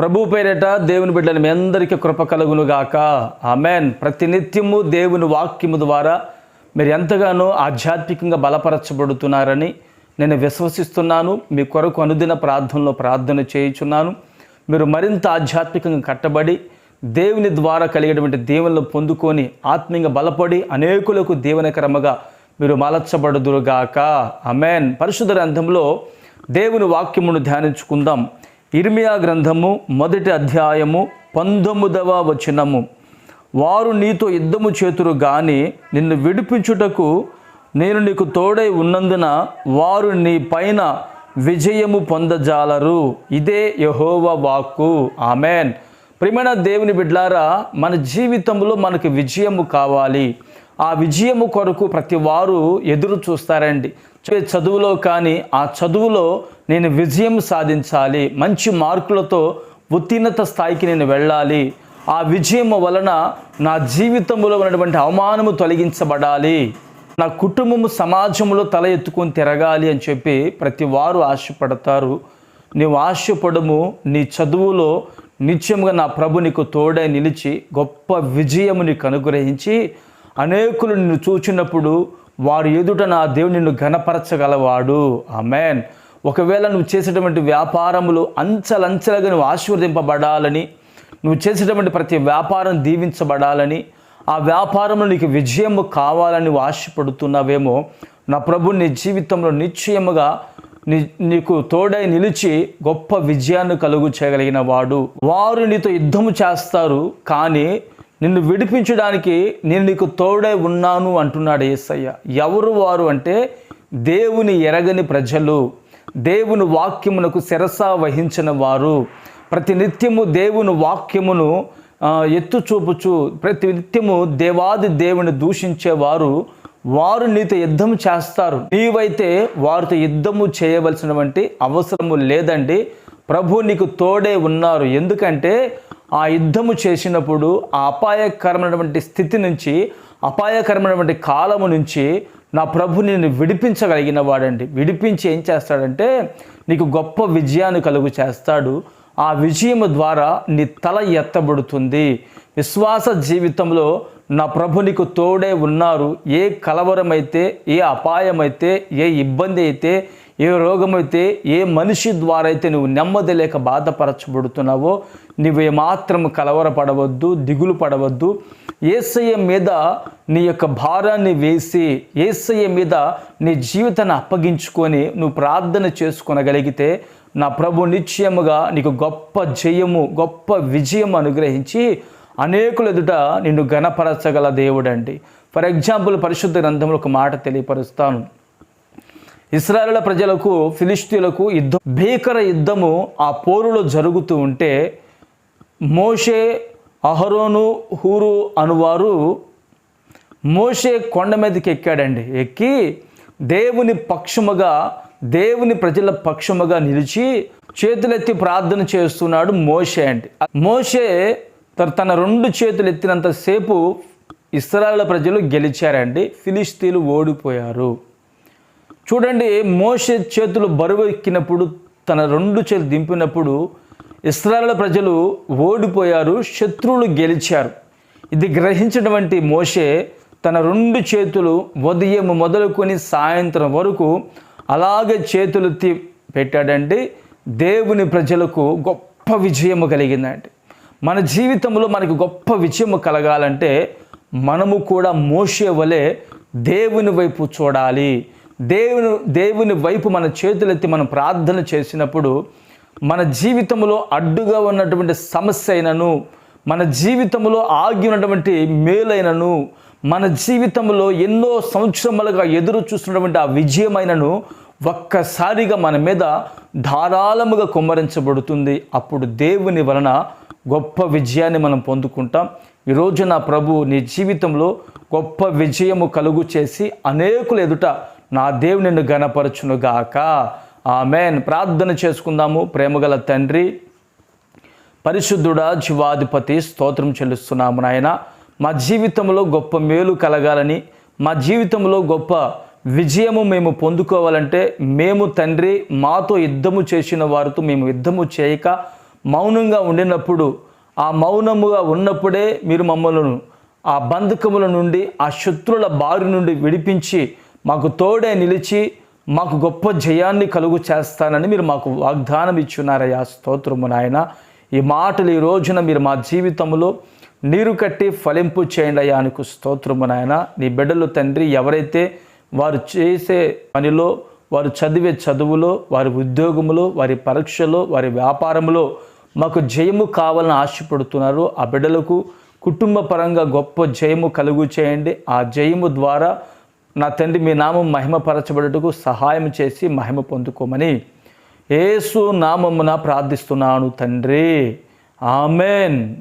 ప్రభు పేరేట దేవుని బిడ్డలు మీ అందరికీ కృప కలుగునుగాక. ఆమెన్. ప్రతినిత్యము దేవుని వాక్యము ద్వారా మీరు ఎంతగానో ఆధ్యాత్మికంగా బలపరచబడుతున్నారని నేను విశ్వసిస్తున్నాను. మీ కొరకు అనుదిన ప్రార్థనలో ప్రార్థన చేయుచున్నాను. మీరు మరింత ఆధ్యాత్మికంగా కట్టబడి దేవుని ద్వారా కలిగేటువంటి దేవులను పొందుకొని ఆత్మీయంగా బలపడి అనేకులకు దీవెనకరముగా మీరు మలచబడుదురుగాక. అమెన్ పరిశుద్ధ గ్రంథంలో దేవుని వాక్యమును ధ్యానించుకుందాం. ఇర్మియా గ్రంథము మొదటి అధ్యాయము పంతొమ్మిదవ వచనము. వారు నీతో యుద్ధము చేతురు గాని నిన్ను విడిపించుటకు నేను నీకు తోడై ఉన్నందున వారు నీ పైన విజయము పొందజాలరు. ఇదే యహోవ వాక్కు. ఆమెన్. ప్రియమైన దేవుని బిడ్లారా మన జీవితంలో మనకు విజయము కావాలి. ఆ విజయము కొరకు ప్రతి వారు ఎదురు చూస్తారండి. చదువులో కానీ ఆ చదువులో నేను విజయం సాధించాలి మంచి మార్కులతో ఉత్తీర్ణత స్థాయికి నేను వెళ్ళాలి. ఆ విజయం వలన నా జీవితంలో ఉన్నటువంటి అవమానము తొలగించబడాలి. నా కుటుంబము సమాజంలో తల ఎత్తుకొని తిరగాలి అని చెప్పి ప్రతి వారు ఆశపడతారు. నీవు ఆశపడము నీ చదువులో నిత్యముగా నా ప్రభు నీకు తోడై నిలిచి గొప్ప విజయము నీకు అనుగ్రహించి అనేకులు నిన్ను చూచినప్పుడు వారి ఎదుట నా దేవుడు నిన్ను ఘనపరచగలవాడు. ఆమెన్. ఒకవేళ నువ్వు చేసేటువంటి వ్యాపారములు అంచలంచెలగా నువ్వు ఆశీర్వదింపబడాలని నువ్వు చేసేటువంటి ప్రతి వ్యాపారం దీవించబడాలని ఆ వ్యాపారంలో నీకు విజయము కావాలని నువ్వు ఆశపడుతున్నావేమో నా ప్రభు నీ జీవితంలో నిశ్చయముగా నీ నీకు తోడై నిలిచి గొప్ప విజయాన్ని కలుగు చేయగలిగిన వాడు. వారు నీతో యుద్ధము చేస్తారు కానీ నిన్ను విడిపించడానికి నేను నీకు తోడే ఉన్నాను అంటున్నాడు ఏసయ్య. ఎవరు వారు అంటే దేవుని ఎరగని ప్రజలు. దేవుని వాక్యమునకు శిరస వహించిన వారు. ప్రతి నిత్యము దేవుని వాక్యమును ఎత్తు చూపుచు ప్రతి నిత్యము దేవాది దేవుని దూషించేవారు. వారు నీతో యుద్ధము చేస్తారు. నీవైతే వారితో యుద్ధము చేయవలసినటువంటి అవసరము లేదండి. ప్రభు నీకు తోడే ఉన్నారు. ఎందుకంటే ఆ యుద్ధము చేసినప్పుడు ఆ అపాయకరమైనటువంటి స్థితి నుంచి అపాయకరమైనటువంటి కాలము నుంచి నా ప్రభు నేను విడిపించగలిగిన వాడండి. విడిపించి ఏం చేస్తాడంటే నీకు గొప్ప విజయాన్ని కలుగు చేస్తాడు. ఆ విజయము ద్వారా నీ తల ఎత్తబడుతుంది. విశ్వాస జీవితంలో నా ప్రభు నీకు తోడే ఉన్నారు. ఏ కలవరమైతే ఏ అపాయమైతే ఏ ఇబ్బంది అయితే ఏ రోగమైతే ఏ మనిషి ద్వారా అయితే నువ్వు నెమ్మది లేక బాధపరచబడుతున్నావో నువ్వు ఏమాత్రం కలవరపడవద్దు దిగులు పడవద్దు. ఏసయ్య మీద నీ యొక్క భారాన్ని వేసి ఏసయ్య మీద నీ జీవితాన్ని అప్పగించుకొని నువ్వు ప్రార్థన చేసుకొనగలిగితే నా ప్రభు నిశ్చయముగా నీకు గొప్ప జయము గొప్ప విజయం అనుగ్రహించి అనేకుల ఎదుట నిన్ను గణపరచగల దేవుడండి. ఫర్ ఎగ్జాంపుల్ పరిశుద్ధ గ్రంథంలో ఒక మాట తెలియపరుస్తాను. ఇస్రాయల ప్రజలకు ఫిలిస్తీన్లకు యుద్ధం భీకర యుద్ధము ఆ పోరులో జరుగుతూ ఉంటే మోషే అహరోను హూరు అనువారు మోషే కొండ మీదకి ఎక్కాడండి. ఎక్కి దేవుని పక్షముగా దేవుని ప్రజల పక్షముగా నిలిచి చేతులెత్తి ప్రార్థన చేస్తున్నాడు మోషే అండి. మోషే తన- రెండు చేతులు ఎత్తినంతసేపు ఇస్రాయేల్ ప్రజలు గెలిచారండి. ఫిలిస్తీన్లు ఓడిపోయారు. చూడండి మోషే చేతులు బరువు ఎక్కినప్పుడు తన రెండు చేతులు దింపినప్పుడు ఇస్రాయేల్ ప్రజలు ఓడిపోయారు శత్రువులు గెలిచారు. ఇది గ్రహించినటువంటి మోషే తన రెండు చేతులు ఉదయం మొదలుకొని సాయంత్రం వరకు అలాగే చేతులెత్తి పెట్టాడండి దేవుని ప్రజలకు గొప్ప విజయము కలిగిందండి మన జీవితంలో మనకి గొప్ప విజయము కలగాలంటే మనము కూడా మోసే వలె దేవుని వైపు చూడాలి. దేవుని దేవుని వైపు మన చేతులెత్తి మనం ప్రార్థన చేసినప్పుడు మన జీవితంలో అడ్డుగా ఉన్నటువంటి సమస్య అయినను మన జీవితంలో ఆగి ఉన్నటువంటి మేలైనను మన జీవితంలో ఎన్నో సంవత్సరములుగా ఎదురు చూస్తున్నటువంటి ఆ విజయమైనను ఒక్కసారిగా మన మీద ధారాళముగా కుమ్మరించబడుతుంది. అప్పుడు దేవుని వలన గొప్ప విజయాన్ని మనం పొందుకుంటాం. ఈరోజు నా ప్రభు నీ జీవితంలో గొప్ప విజయము కలుగు చేసి అనేకుల ఎదుట నా దేవుని నిన్ను గణపరచునుగాక ఆమెన్. ప్రార్థన చేసుకుందాము. ప్రేమగల తండ్రి పరిశుద్ధుడా జీవాధిపతి స్తోత్రం చెల్లిస్తున్నాము నాయన. మా జీవితంలో గొప్ప మేలు కలగాలని మా జీవితంలో గొప్ప విజయము మేము పొందుకోవాలంటే మేము తండ్రి మాతో యుద్ధము చేసిన వారితో మేము యుద్ధము చేయక మౌనంగా ఉండినప్పుడు ఆ మౌనముగా ఉన్నప్పుడే మీరు మమ్మలను ఆ బంధకముల నుండి ఆ శత్రుల బారి నుండి విడిపించి మాకు తోడే నిలిచి మాకు గొప్ప జయాన్ని కలుగు చేస్తానని మీరు మాకు వాగ్దానం ఇచ్చున్నారయ్యా. స్తోత్రము నాయన. ఈ మాటలు ఈ రోజున మీరు మా జీవితంలో నీరు కట్టి ఫలింపు చేయండి అయ్యా నీకు స్తోత్రము నాయన. నీ బిడ్డలు తండ్రి ఎవరైతే వారు చేసే పనిలో వారు చదివే చదువులో వారి ఉద్యోగములో వారి పరీక్షలో వారి వ్యాపారంలో మాకు జయము కావాలని ఆశపడుతున్నారు. ఆ బిడ్డలకు కుటుంబ పరంగా గొప్ప జయము కలుగు చేయండి. ఆ జయము ద్వారా నా తండ్రి మీ నామం మహిమపరచబడుటకు సహాయం చేసి మహిమ పొందుకోమని ఏసు నామమున ప్రార్థిస్తున్నాను తండ్రి. ఆమెన్.